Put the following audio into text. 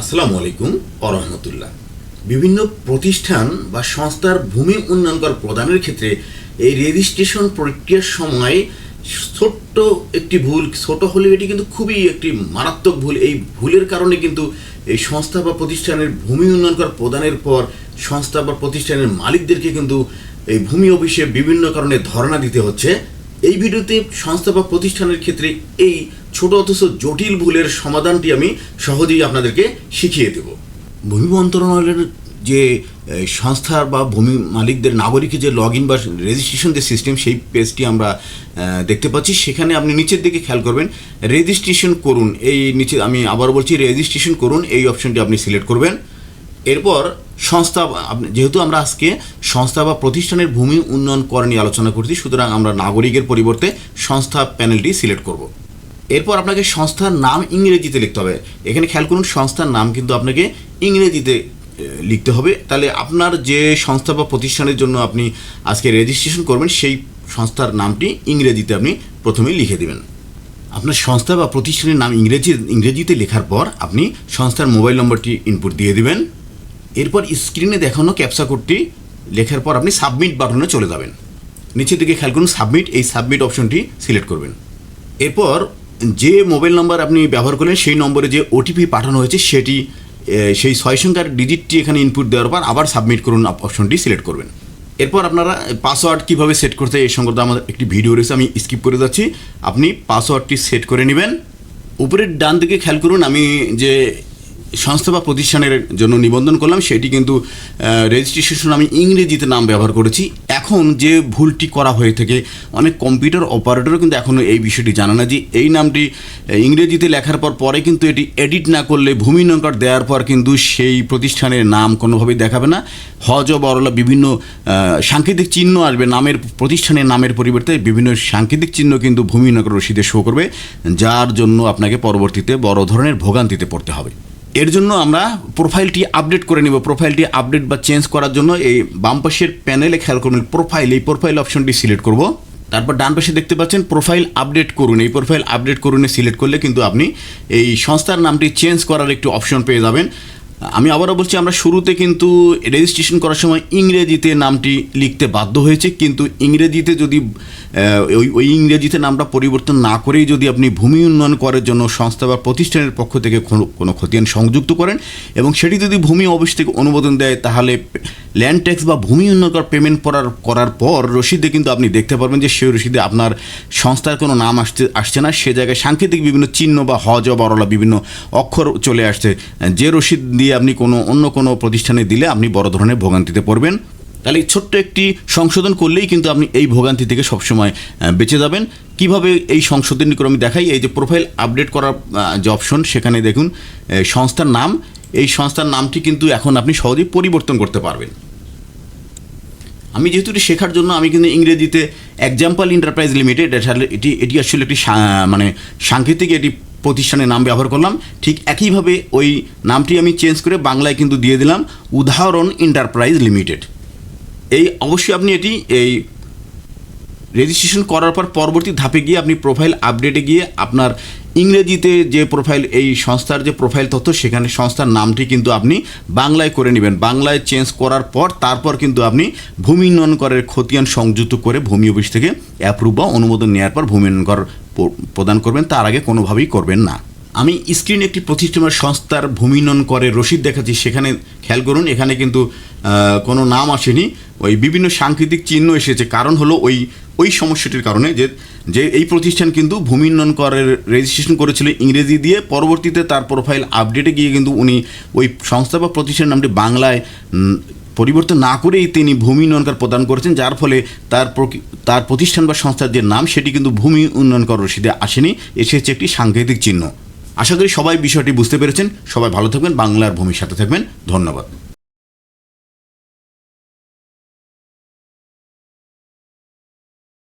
আসসালামু আলাইকুম আরহামতুল্লাহ বিভিন্ন প্রতিষ্ঠান বা সংস্থার ভূমি উন্নয়ন কর প্রদানের ক্ষেত্রে এই রেজিস্ট্রেশন প্রক্রিয়ার সময় ছোট্ট একটি ভুল, ছোট হলেও এটি কিন্তু খুবই একটি মারাত্মক ভুল। এই ভুলের কারণে কিন্তু এই সংস্থা বা প্রতিষ্ঠানের ভূমি উন্নয়ন কর প্রদানের পর সংস্থা বা প্রতিষ্ঠানের মালিকদেরকে কিন্তু এই ভূমি অফিসে বিভিন্ন কারণে ধর্ণা দিতে হচ্ছে। এই ভিডিওতে সংস্থা বা প্রতিষ্ঠানের ক্ষেত্রে এই ছোট অথচ জটিল ভুলের সমাধানটি আমি সহজেই আপনাদেরকে শিখিয়ে দেব। ভূমি মন্ত্রণালয়ের যে সংস্থার বা ভূমি মালিকদের নাগরিকের যে লগ ইন বা রেজিস্ট্রেশন যে সিস্টেম সেই পেজটি আমরা দেখতে পাচ্ছি। সেখানে আপনি নিচের দিকে খেয়াল করবেন রেজিস্ট্রেশন করুন। এই নিচে আমি আবার বলছি রেজিস্ট্রেশন করুন। এই অপশনটি আপনি সিলেক্ট করবেন। এরপর সংস্থা যেহেতু আমরা আজকে সংস্থা বা প্রতিষ্ঠানের ভূমি উন্নয়ন কর নিয়ে আলোচনা করছি, সুতরাং আমরা নাগরিকের পরিবর্তে সংস্থা প্যানেলটি সিলেক্ট করব। এরপর আপনাকে সংস্থার নাম ইংরেজিতে লিখতে হবে। এখানে খেয়াল করুন, সংস্থার নাম কিন্তু আপনাকে ইংরেজিতে লিখতে হবে। তাহলে আপনার যে সংস্থা বা প্রতিষ্ঠানের জন্য আপনি আজকে রেজিস্ট্রেশন করবেন, সেই সংস্থার নামটি ইংরেজিতে আপনি প্রথমেই লিখে দেবেন। আপনার সংস্থা বা প্রতিষ্ঠানের নাম ইংরেজি ইংরেজিতে লেখার পর আপনি সংস্থার মোবাইল নম্বরটি ইনপুট দিয়ে দিবেন। এরপর স্ক্রিনে দেখানো ক্যাপসা কোডটি লেখার পর আপনি সাবমিট বাটনে চলে যাবেন। নিচের দিকে খেয়াল করুন সাবমিট এই সাবমিট অপশনটি সিলেক্ট করবেন। এরপর যে মোবাইল নাম্বার আপনি ব্যবহার করলেন, সেই নম্বরে যে ওটিপি পাঠানো হয়েছে, সেটি সেই ছয় সংখ্যার ডিজিটটি এখানে ইনপুট দেওয়ার পর আবার সাবমিট করুন অপশনটি সিলেক্ট করবেন। এরপর আপনারা পাসওয়ার্ড কীভাবে সেট করতে এই সংক্রান্ত আমাদের একটি ভিডিও রয়েছে, আমি স্কিপ করে যাচ্ছি। আপনি পাসওয়ার্ডটি সেট করে নেবেন। উপরের ডান দিকে খেয়াল করুন, আমি যে সংস্থা বা প্রতিষ্ঠানের জন্য নিবন্ধন করলাম, সেটি কিন্তু রেজিস্ট্রেশন আমি ইংরেজিতে নাম ব্যবহার করেছি। এখন যে ভুলটি করা হয়ে থাকে, অনেক কম্পিউটার অপারেটরও কিন্তু এখনও এই বিষয়টি জানে না যে এই নামটি ইংরেজিতে লেখার পর পরে কিন্তু এটি এডিট না করলে ভূমি নম্বর দেওয়ার পর কিন্তু সেই প্রতিষ্ঠানের নাম কোনোভাবেই দেখাবে না। হজ বরলা বিভিন্ন সাংকেতিক চিহ্ন আসবে, নামের, প্রতিষ্ঠানের নামের পরিবর্তে বিভিন্ন সাংকেতিক চিহ্ন কিন্তু ভূমি নগর রসিদে শো করবে, যার জন্য আপনাকে পরবর্তীতে বড় ধরনের ভোগান্তিতে পড়তে হবে। এর জন্য আমরা প্রোফাইলটি আপডেট করে নেব। প্রোফাইলটি আপডেট বা চেঞ্জ করার জন্য এই বাম পাশের প্যানেলে খেয়াল করুন প্রোফাইল এই প্রোফাইল অপশনটি সিলেক্ট করব। তারপর ডান পাশে দেখতে পাচ্ছেন প্রোফাইল আপডেট করুন। এই প্রোফাইল আপডেট করুন সিলেক্ট করলে কিন্তু আপনি এই সংস্থার নামটি চেঞ্জ করার একটি অপশন পেয়ে যাবেন। আমি আবারও বলছি, আমরা শুরুতে কিন্তু রেজিস্ট্রেশন করার সময় ইংরেজিতে নামটি লিখতে বাধ্য হয়েছে, কিন্তু ইংরেজিতে যদি ওই ওই ইংরেজিতে নামটা পরিবর্তন না করেই যদি আপনি ভূমি উন্নয়ন করার জন্য সংস্থা বা প্রতিষ্ঠানের পক্ষ থেকে কোনো খতিয়ান সংযুক্ত করেন এবং সেটি যদি ভূমি অফিস থেকে অনুমোদন দেয়, তাহলে ল্যান্ড ট্যাক্স বা ভূমি উন্নয়ন কর পেমেন্ট করার করার পর রসিদে কিন্তু আপনি দেখতে পারবেন যে সেই রসিদে আপনার সংস্থার কোনো নাম আসছে আসছে না। সে জায়গায় সাংকেতিক বিভিন্ন চিহ্ন বা হজ বা বিভিন্ন অক্ষর চলে আসছে। যে রসিদ দিয়ে আপনি কোনো অন্য কোনো প্রতিষ্ঠানে দিলে আপনি বড় ধরনের ভোগান্তিতে পড়বেন। তাহলে ছোট্ট একটি সংশোধন করলেই কিন্তু আপনি এই ভোগান্তি থেকে সবসময় বেঁচে যাবেন। কীভাবে এই সংশোধনী আমি দেখাই? এই যে প্রোফাইল আপডেট করার যে অপশন সেখানে দেখুন সংস্থার নাম। এই সংস্থার নামটি কিন্তু এখন আপনি সহজেই পরিবর্তন করতে পারবেন। আমি যেহেতু এটি শেখার জন্য, আমি কিন্তু ইংরেজিতে এক্সাম্পল এন্টারপ্রাইজ লিমিটেড এটি এটি আসলে একটি মানে সাংকেতিক এটি প্রতিষ্ঠানের নাম ব্যবহার করলাম। ঠিক একইভাবে ওই নামটি আমি চেঞ্জ করে বাংলায় কিন্তু দিয়ে দিলাম, উদাহরণ এন্টারপ্রাইজ লিমিটেড। এই অবশ্যই আপনি এটি, এই রেজিস্ট্রেশন করার পর পরবর্তী ধাপে গিয়ে আপনি প্রোফাইল আপডেটে গিয়ে আপনার ইংরেজিতে যে প্রোফাইল, এই সংস্থার যে প্রোফাইল তথ্য, সেখানে সংস্থার নামটি কিন্তু আপনি বাংলায় করে নেবেন। বাংলায় চেঞ্জ করার পর তারপর কিন্তু আপনি ভূমি উন্নয়ন করের খতিয়ান সংযুক্ত করে ভূমি অফিস থেকে অ্যাপ্রুভ বা অনুমোদন নেওয়ার পর ভূমি উন্নয়ন কর প্রদান করবেন, তার আগে কোনোভাবেই করবেন না। আমি স্ক্রিনে একটি প্রতিষ্ঠান সংস্থার ভূমি উন্নয়ন করে রসিদ দেখাচ্ছি, সেখানে খেয়াল করুন, এখানে কিন্তু কোনো নাম আসেনি। ওই বিভিন্ন সাংকেতিক চিহ্ন এসেছে, কারণ হলো ওই ওই সমস্যাটির কারণে যে যে এই প্রতিষ্ঠান কিন্তু ভূমি উন্নয়ন করের রেজিস্ট্রেশন করেছিল ইংরেজি দিয়ে, পরবর্তীতে তার প্রোফাইল আপডেটে গিয়ে কিন্তু উনি ওই সংস্থা বা প্রতিষ্ঠান নামটি বাংলায় পরিবর্তন না করেই তিনি ভূমি উন্নয়ন কর প্রদান করেছেন, যার ফলে তার তার প্রতিষ্ঠান বা সংস্থার যে নাম, সেটি কিন্তু ভূমি উন্নয়ন কর রসিদে আসেনি। এসেছে একটি সাংকেতিক চিহ্ন। আশা করি সবাই বিষয়টি বুঝতে পেরেছেন। সবাই ভালো থাকবেন। বাংলার ভূমির সাথে থাকবেন। ধন্যবাদ।